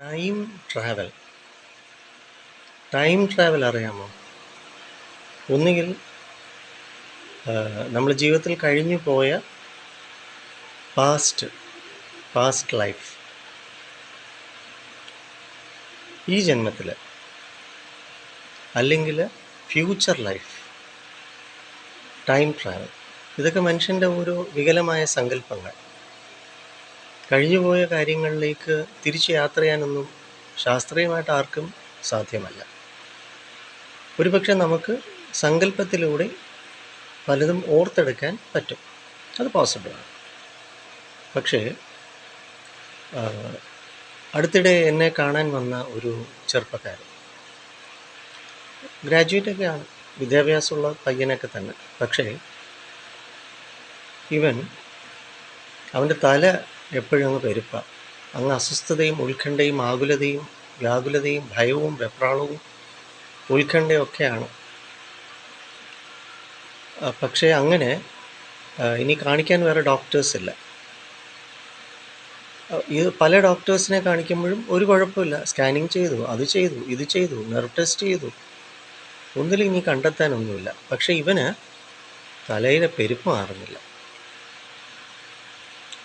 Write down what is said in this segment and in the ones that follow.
Time travel time travel അറിയാമോ? ഒന്നുകിൽ നമ്മൾ ജീവിതത്തിൽ കഴിഞ്ഞു പോയ പാസ്റ്റ് പാസ്റ്റ് ലൈഫ് ഈ ജന്മത്തിൽ അല്ലെങ്കിൽ ഫ്യൂച്ചർ ലൈഫ് ടൈം ട്രാവൽ ഇതൊക്കെ മനുഷ്യന്റെ ഓരോ വികലമായ സങ്കല്പങ്ങൾ. കഴിഞ്ഞുപോയ കാര്യങ്ങളിലേക്ക് തിരിച്ച് യാത്ര ചെയ്യാനൊന്നും ശാസ്ത്രീയമായിട്ട് ആർക്കും സാധ്യമല്ല. ഒരുപക്ഷെ നമുക്ക് സങ്കല്പത്തിലൂടെ പലതും ഓർത്തെടുക്കാൻ പറ്റും. അത് പോസിബിളാണ് പക്ഷേ അടുത്തിടെ എന്നെ കാണാൻ വന്ന ഒരു ചെറുപ്പക്കാരൻ. ഗ്രാജുവേറ്റ് ഗ്രാജുവേറ്റൊക്കെയാണ് വിദ്യാഭ്യാസമുള്ള പയ്യനൊക്കെ തന്നെ. പക്ഷേ ഇവൻ അവന്റെ തല എപ്പോഴും അങ്ങ് പെരുപ്പ അങ്ങ് അസ്വസ്ഥതയും ഉത്കണ്ഠയും ആകുലതയും വ്യാകുലതയും ഭയവും വെപ്രാളവും ഉത്കണ്ഠയൊക്കെയാണ്. പക്ഷേ അങ്ങനെ ഇനി കാണിക്കാൻ വേറെ ഡോക്ടേഴ്സ് ഇല്ല. ഇത് പല ഡോക്ടേഴ്സിനെ കാണിക്കുമ്പോഴും ഒരു കുഴപ്പമില്ല. സ്കാനിങ് ചെയ്തു അത് ചെയ്തു ഇത് ചെയ്തു നെർവ് ടെസ്റ്റ് ചെയ്തു. ഒന്നിലും ഇനി കണ്ടെത്താനൊന്നുമില്ല. പക്ഷേ ഇവന് തലയിലെ പെരുപ്പ് മാറുന്നില്ല.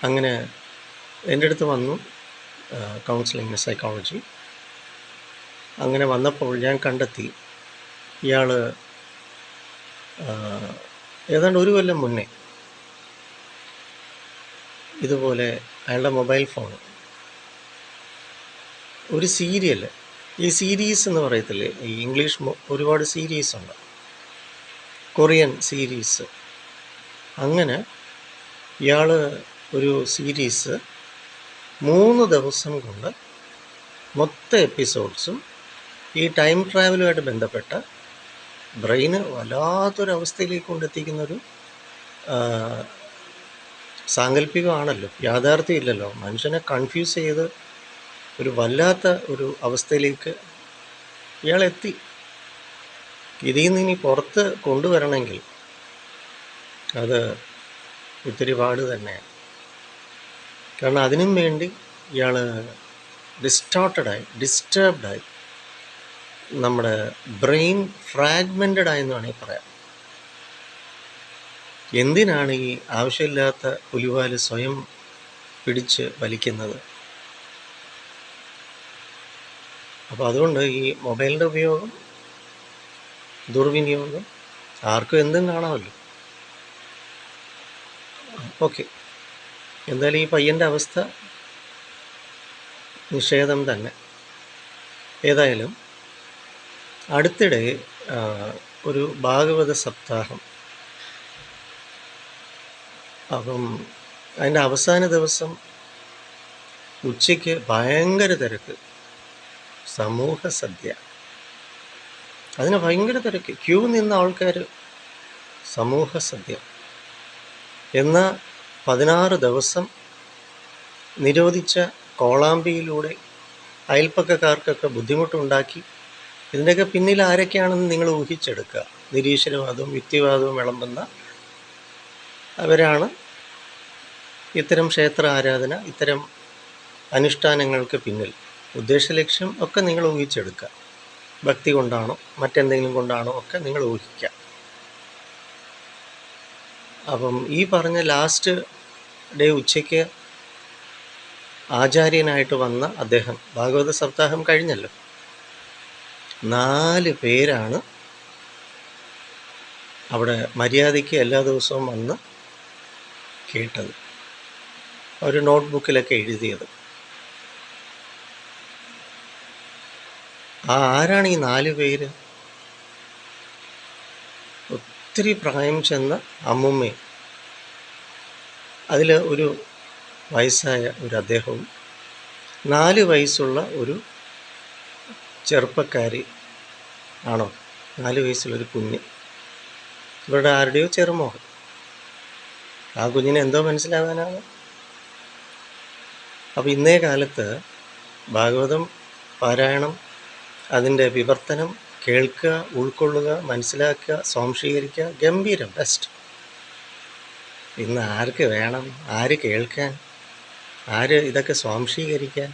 അങ്ങനെ എന്റെ അടുത്ത് വന്നു കൗൺസിലിംഗ് സൈക്കോളജി അങ്ങനെ വന്നപ്പോൾ ഞാൻ കണ്ടെത്തി ഇയാൾ ഏതാണ്ട് ഒരു കൊല്ലം മുന്നേ ഇതുപോലെ അയാളുടെ മൊബൈൽ ഫോൺ ഒരു സീരിയൽ ഈ സീരീസ് എന്ന് പറയത്തില്ലേ ഈ ഇംഗ്ലീഷ് ഒരുപാട് സീരീസ് ഉണ്ട്. Korean series. അങ്ങനെ ഇയാൾ ഒരു സീരീസ് മൂന്ന് ദിവസം കൊണ്ട് മൊത്തം എപ്പിസോഡ്സും ഈ ടൈം ട്രാവലുമായിട്ട് ബന്ധപ്പെട്ട ബ്രെയിന് വല്ലാത്തൊരവസ്ഥയിലേക്ക് കൊണ്ടെത്തിക്കുന്നൊരു സാങ്കല്പികമാണല്ലോ. യാഥാർത്ഥ്യം ഇല്ലല്ലോ മനുഷ്യനെ കൺഫ്യൂസ് ചെയ്ത് ഒരു വല്ലാത്ത ഒരു അവസ്ഥയിലേക്ക് ഇയാളെത്തി. ഇതിൽ നിന്ന് ഇനി പുറത്ത് കൊണ്ടുവരണമെങ്കിൽ അത് ഒത്തിരി പാട് തന്നെയാണ്. കാരണം അതിനും വേണ്ടി ഇയാൾ ഡിസ്റ്റോർട്ടഡായി ഡിസ്റ്റർബ്ഡായി നമ്മുടെ ബ്രെയിൻ ഫ്രാഗ്മെന്റഡ് ആയെന്ന് വേണമെങ്കിൽ പറയാം. എന്തിനാണ് ഈ ആവശ്യമില്ലാത്ത പുലിവാൽ സ്വയം പിടിച്ച് വലിക്കുന്നത്? അപ്പോൾ അതുകൊണ്ട് ഈ മൊബൈലിന്റെ ഉപയോഗം ദുർവിനിയോഗം ആർക്കും എന്തും കാണാമല്ലോ. ഓക്കെ. എന്തായാലും ഈ പയ്യന്റെ അവസ്ഥ നിഷേധം തന്നെ. ഏതായാലും അടുത്തിടെ ഒരു ഭാഗവത സപ്താഹം. അപ്പം അതിന്റെ അവസാന ദിവസം ഉച്ചയ്ക്ക് ഭയങ്കര തിരക്ക്. സമൂഹ സദ്യ. അതിന് ഭയങ്കര തിരക്ക്. ക്യൂ നിന്ന ആൾക്കാർ സമൂഹ സദ്യ. എന്ന പതിനാറ് ദിവസം നിരോധിച്ച കോളാമ്പിയിലൂടെ അയൽപ്പക്കക്കാർക്കൊക്കെ ബുദ്ധിമുട്ടുണ്ടാക്കി ഇതിന്റെയൊക്കെ പിന്നിൽ ആരൊക്കെയാണെന്ന് നിങ്ങൾ ഊഹിച്ചെടുക്കുക. നിരീശ്വരവാദവും യുക്തിവാദവും വിളമ്പുന്ന അവരാണ്. ഇത്തരം ക്ഷേത്ര ആരാധന ഇത്തരം അനുഷ്ഠാനങ്ങൾക്ക് പിന്നിൽ ഉദ്ദേശലക്ഷ്യം ഒക്കെ നിങ്ങൾ ഊഹിച്ചെടുക്കുക. ഭക്തി കൊണ്ടാണോ മറ്റെന്തെങ്കിലും കൊണ്ടാണോ ഒക്കെ നിങ്ങൾ ഊഹിക്കുക. അപ്പം ഈ പറഞ്ഞ ലാസ്റ്റ് ഡേ ഉച്ചയ്ക്ക് ആചാര്യനായിട്ട് വന്ന അദ്ദേഹം ഭാഗവത സപ്താഹം കഴിഞ്ഞല്ലോ. നാല് പേരാണ് അവിടെ മര്യാദയ്ക്ക് എല്ലാ ദിവസവും വന്ന് കേട്ടത്. ഒരു നോട്ട്ബുക്കിലൊക്കെ എഴുതിയത്. ആ ആരാണ് ഈ നാല് പേര്? ഒത്തിരി പ്രായം ചെന്ന അമ്മുമ്മയും അതിൽ ഒരു വയസ്സായ ഒരു അദ്ദേഹവും നാല് വയസ്സുള്ള ഒരു ചെറുപ്പക്കാരി ആണോ? നാല് വയസ്സുള്ളൊരു കുഞ്ഞ്. ഇവരുടെ ആരുടെയോ ചെറുമോഹൻ. ആ കുഞ്ഞിന് എന്തോ മനസ്സിലാകാനാണ് അപ്പോൾ ഇന്നേ കാലത്ത് ഭാഗവതം പാരായണം അതിന്റെ വിവർത്തനം കേൾക്കുക ഉൾക്കൊള്ളുക മനസ്സിലാക്കുക സ്വാംശീകരിക്കുക ഗംഭീരം ബെസ്റ്റ് ഇന്ന് ആർക്ക് വേണം? ആര് കേൾക്കാൻ? ആര് ഇതൊക്കെ സ്വാംശീകരിക്കാൻ?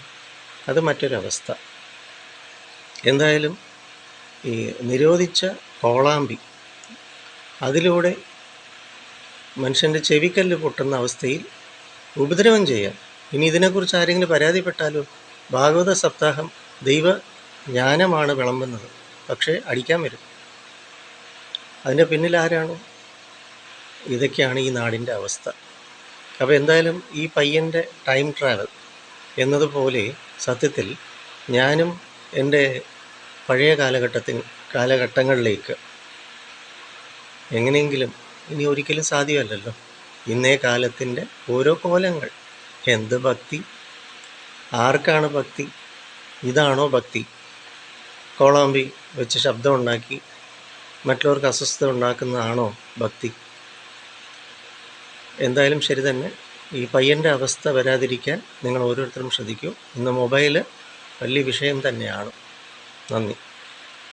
അത് മറ്റൊരവസ്ഥ. എന്തായാലും ഈ നിരോധിച്ച കോളാമ്പി അതിലൂടെ മനുഷ്യന്റെ ചെവിക്കല്ല് പൊട്ടുന്ന അവസ്ഥയിൽ ഉപദ്രവം ചെയ്യാം ഇനി ഇതിനെക്കുറിച്ച് ആരെങ്കിലും പരാതിപ്പെട്ടാലോ? ഭാഗവത സപ്താഹം ദൈവ ജ്ഞാനമാണ് വിളമ്പുന്നത്. പക്ഷേ അടിക്കാൻ വരും. അതിന്റെ പിന്നിൽ ആരാണ്? ഇതൊക്കെയാണ് ഈ നാടിന്റെ അവസ്ഥ. അപ്പോൾ എന്തായാലും ഈ പയ്യന്റെ ടൈം ട്രാവൽ എന്നതുപോലെ സത്യത്തിൽ ഞാനും എന്റെ പഴയ കാലഘട്ടത്തിൽ കാലഘട്ടങ്ങളിലേക്ക് എങ്ങനെയെങ്കിലും ഇനി ഒരിക്കലും സാധ്യമല്ലല്ലോ. ഇന്നേ കാലത്തിന്റെ ഓരോ കോലങ്ങൾ. എന്ത് ഭക്തി? ആർക്കാണ് ഭക്തി? ഇതാണോ ഭക്തി? കോളാമ്പി വെച്ച് ശബ്ദം ഉണ്ടാക്കി മറ്റുള്ളവർക്ക് അസ്വസ്ഥത ഉണ്ടാക്കുന്നതാണോ ഭക്തി? എന്തായാലും ശരി തന്നെ. ഈ പയ്യന്റെ അവസ്ഥ വരാതിരിക്കാൻ നിങ്ങൾ ഓരോരുത്തരും ശ്രദ്ധിക്കൂ. ഇന്ന് മൊബൈൽ വലിയ വിഷയം തന്നെയാണ്. നന്ദി.